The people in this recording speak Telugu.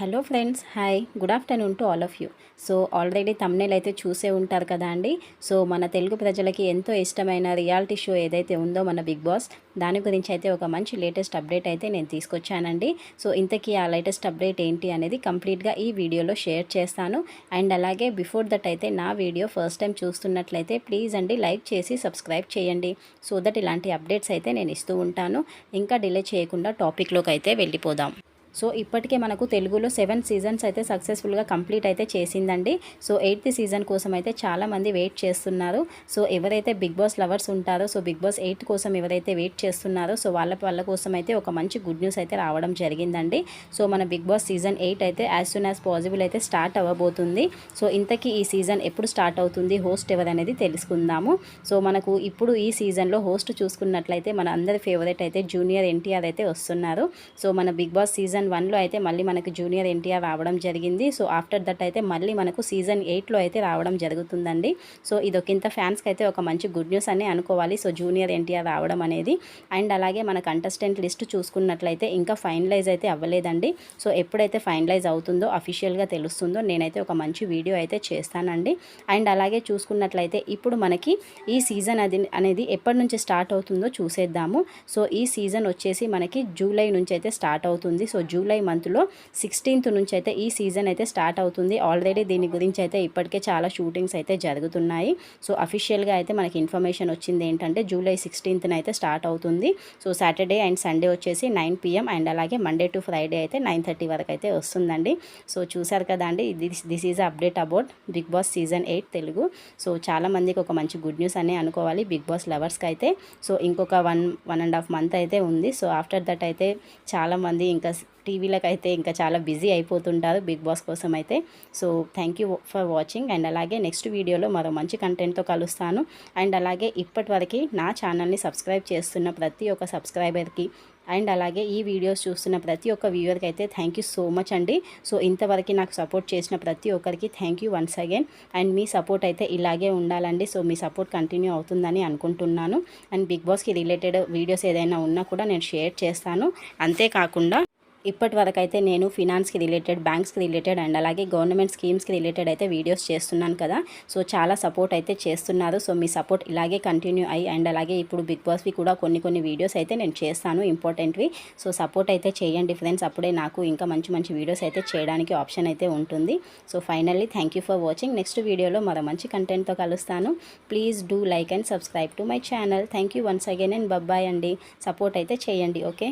Hello friends hi. Good afternoon to all of you. So already thumbnail అయితే చూసే ఉంటారు కదా అండి. సో మన తెలుగు ప్రజలకి ఎంతో ఇష్టమైన రియాలిటీ షో ఏదైతే ఉందో మన బిగ్ బాస్ దాని గురించి అయితే ఒక మంచి లేటెస్ట్ అప్డేట్ అయితే నేను తీసుకొచ్చానండి. సో ఇంతకీ ఆ లేటెస్ట్ అప్డేట్ ఏంటి అనేది కంప్లీట్గా ఈ వీడియోలో షేర్ చేస్తాను. అండ్ అలాగే బిఫోర్ దట్ అయితే నా వీడియో ఫస్ట్ టైం చూస్తున్నట్లయితే ప్లీజ్ అండి లైక్ చేసి సబ్స్క్రైబ్ చేయండి. సో దట్ ఇలాంటి అప్డేట్స్ అయితే నేను ఇస్తూ ఉంటాను. ఇంకా డిలే చేయకుండా టాపిక్లోకి అయితే వెళ్ళిపోదాం. సో ఇప్పటికే మనకు తెలుగులో సెవెన్ సీజన్స్ అయితే సక్సెస్ఫుల్గా కంప్లీట్ అయితే చేసిందండి. సో ఎయిత్ సీజన్ కోసం అయితే చాలామంది వెయిట్ చేస్తున్నారు. సో ఎవరైతే బిగ్ బాస్ లవర్స్ ఉంటారో సో బిగ్ బాస్ ఎయిట్ కోసం ఎవరైతే వెయిట్ చేస్తున్నారో సో వాళ్ళ వాళ్ళ కోసం అయితే ఒక మంచి గుడ్ న్యూస్ అయితే రావడం జరిగిందండి. సో మన బిగ్ బాస్ సీజన్ ఎయిట్ అయితే యాజ్ సూన్ యాజ్ పాసిబుల్ అయితే స్టార్ట్ అవ్వబోతుంది. సో ఇంతకీ ఈ సీజన్ ఎప్పుడు స్టార్ట్ అవుతుంది? హోస్ట్ ఎవరనేది తెలుసుకుందాము. సో మనకు ఇప్పుడు ఈ సీజన్లో హోస్ట్ చూసుకున్నట్లయితే మన అందరి ఫేవరెట్ అయితే జూనియర్ ఎన్టీఆర్ అయితే వస్తున్నారు. సో మన బిగ్ బాస్ సీజన్ వన్లో అయితే మళ్ళీ మనకు జూనియర్ ఎన్టీఆర్ రావడం జరిగింది. సో ఆఫ్టర్ దట్ అయితే మళ్ళీ మనకు సీజన్ ఎయిట్లో అయితే రావడం జరుగుతుందండి. సో ఇదొకింత ఫ్యాన్స్కి అయితే ఒక మంచి గుడ్ న్యూస్ అని అనుకోవాలి. సో జూనియర్ ఎన్టీఆర్ రావడం అనేది. అండ్ అలాగే మన కంటెస్టెంట్ లిస్ట్ చూసుకున్నట్లయితే ఇంకా ఫైనలైజ్ అయితే అవ్వలేదండి. సో ఎప్పుడైతే ఫైనలైజ్ అవుతుందో అఫీషియల్గా తెలుస్తుందో నేనైతే ఒక మంచి వీడియో అయితే చేస్తానండి. అండ్ అలాగే చూసుకున్నట్లయితే ఇప్పుడు మనకి ఈ సీజన్ అది అనేది ఎప్పటి నుంచి స్టార్ట్ అవుతుందో చూసేద్దాము. సో ఈ సీజన్ వచ్చేసి మనకి జూలై నుంచి అయితే స్టార్ట్ అవుతుంది. సో జూలై మంత్లో సిక్స్టీన్త్ నుంచి అయితే ఈ సీజన్ అయితే స్టార్ట్ అవుతుంది. ఆల్రెడీ దీని గురించి అయితే ఇప్పటికే చాలా షూటింగ్స్ అయితే జరుగుతున్నాయి. సో అఫీషియల్గా అయితే మనకి ఇన్ఫర్మేషన్ వచ్చింది ఏంటంటే జూలై సిక్స్టీన్త్న అయితే స్టార్ట్ అవుతుంది. సో సాటర్డే అండ్ సండే వచ్చేసి నైన్ పిఎం అండ్ అలాగే మండే టు ఫ్రైడే అయితే నైన్ థర్టీ వరకు అయితే వస్తుందండి. సో చూసారు కదా అండి this this is update about Bigg Boss season eight Telugu. So చాలామందికి ఒక మంచి గుడ్ న్యూస్ అనే అనుకోవాలి బిగ్ బాస్ లవర్స్కి అయితే. సో ఇంకొక one one and half month అయితే ఉంది. సో ఆఫ్టర్ దట్ అయితే చాలామంది ఇంకా టీవీలకు అయితే ఇంకా చాలా బిజీ అయిపోతుంటారు బిగ్ బాస్ కోసం అయితే. So thank you for watching and అలాగే నెక్స్ట్ వీడియోలో మరో మంచి కంటెంట్తో కలుస్తాను. అండ్ అలాగే ఇప్పటివరకు నా ఛానల్ని సబ్స్క్రైబ్ చేస్తున్న ప్రతి ఒక్క సబ్స్క్రైబర్కి అండ్ అలాగే ఈ వీడియోస్ చూస్తున్న ప్రతి ఒక్క వ్యూవర్కి అయితే థ్యాంక్ యూ సో మచ్ అండి. సో ఇంతవరకు నాకు సపోర్ట్ చేసిన ప్రతి ఒక్కరికి thank you once again and me support అయితే ఇలాగే ఉండాలండి. సో మీ సపోర్ట్ కంటిన్యూ అవుతుందని అనుకుంటున్నాను. అండ్ బిగ్ బాస్కి రిలేటెడ్ వీడియోస్ ఏదైనా ఉన్నా కూడా నేను షేర్ చేస్తాను. అంతేకాకుండా ఇప్పటి వరకు అయితే నేను ఫినాన్స్కి రిలేటెడ్ బ్యాంక్స్కి రిలేటెడ్ అండ్ అలాగే గవర్నమెంట్ స్కీమ్స్కి రిలేటెడ్ అయితే వీడియోస్ చేస్తున్నాను కదా. సో చాలా సపోర్ట్ అయితే చేస్తున్నారు. సో మీ సపోర్ట్ ఇలాగే కంటిన్యూ అయ్యి అండ్ అలాగే ఇప్పుడు బిగ్ బాస్వి కూడా కొన్ని కొన్ని వీడియోస్ అయితే నేను చేస్తాను ఇంపార్టెంట్వి సో సపోర్ట్ అయితే చేయండి ఫ్రెండ్స్. అప్పుడే నాకు ఇంకా మంచి మంచి వీడియోస్ అయితే చేయడానికి ఆప్షన్ అయితే ఉంటుంది. So finally thank you for watching. Next వీడియోలో మరో మంచి కంటెంట్తో కలుస్తాను. Please do like and subscribe to my channel. Thank you once again and bye bye అండి. సపోర్ట్ అయితే చేయండి ఓకే?